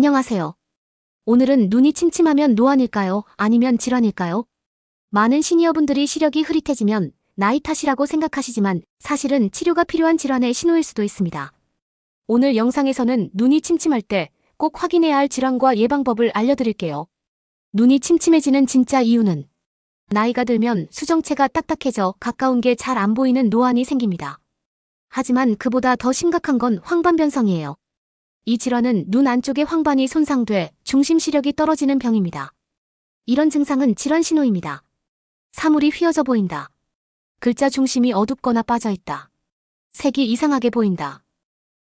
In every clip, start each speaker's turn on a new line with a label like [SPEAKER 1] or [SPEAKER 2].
[SPEAKER 1] 안녕하세요. 오늘은 눈이 침침하면 노안일까요? 아니면 질환일까요? 많은 시니어분들이 시력이 흐릿해지면 나이 탓이라고 생각하시지만 사실은 치료가 필요한 질환의 신호일 수도 있습니다. 오늘 영상에서는 눈이 침침할 때 꼭 확인해야 할 질환과 예방법을 알려드릴게요. 눈이 침침해지는 진짜 이유는 나이가 들면 수정체가 딱딱해져 가까운 게 잘 안 보이는 노안이 생깁니다. 하지만 그보다 더 심각한 건 황반변성이에요. 이 질환은 눈 안쪽의 황반이 손상돼 중심 시력이 떨어지는 병입니다. 이런 증상은 질환 신호입니다. 사물이 휘어져 보인다. 글자 중심이 어둡거나 빠져 있다. 색이 이상하게 보인다.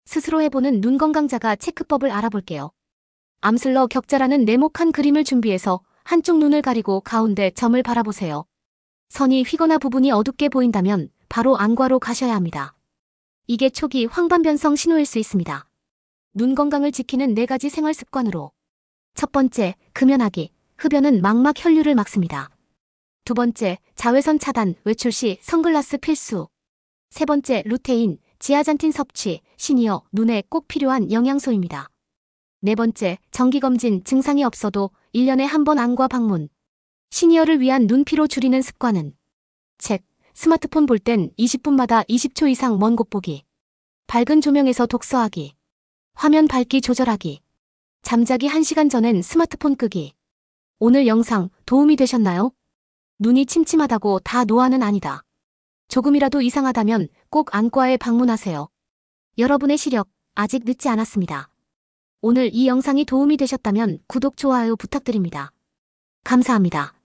[SPEAKER 1] 스스로 해보는 눈 건강자가 체크법을 알아볼게요. 암슬러 격자라는 네모칸 그림을 준비해서 한쪽 눈을 가리고 가운데 점을 바라보세요. 선이 휘거나 부분이 어둡게 보인다면 바로 안과로 가셔야 합니다. 이게 초기 황반변성 신호일 수 있습니다. 눈 건강을 지키는 네 가지 생활 습관으로. 첫 번째, 금연하기. 흡연은 망막 혈류를 막습니다. 두 번째, 자외선 차단, 외출 시 선글라스 필수. 세 번째, 루테인, 지아잔틴 섭취, 시니어, 눈에 꼭 필요한 영양소입니다. 네 번째, 정기검진, 증상이 없어도 1년에 한 번 안과 방문. 시니어를 위한 눈피로 줄이는 습관은 책, 스마트폰 볼 땐 20분마다 20초 이상 먼 곳 보기. 밝은 조명에서 독서하기. 화면 밝기 조절하기. 잠자기 1시간 전엔 스마트폰 끄기. 오늘 영상 도움이 되셨나요? 눈이 침침하다고 다 노안은 아니다. 조금이라도 이상하다면 꼭 안과에 방문하세요. 여러분의 시력 아직 늦지 않았습니다. 오늘 이 영상이 도움이 되셨다면 구독, 좋아요 부탁드립니다. 감사합니다.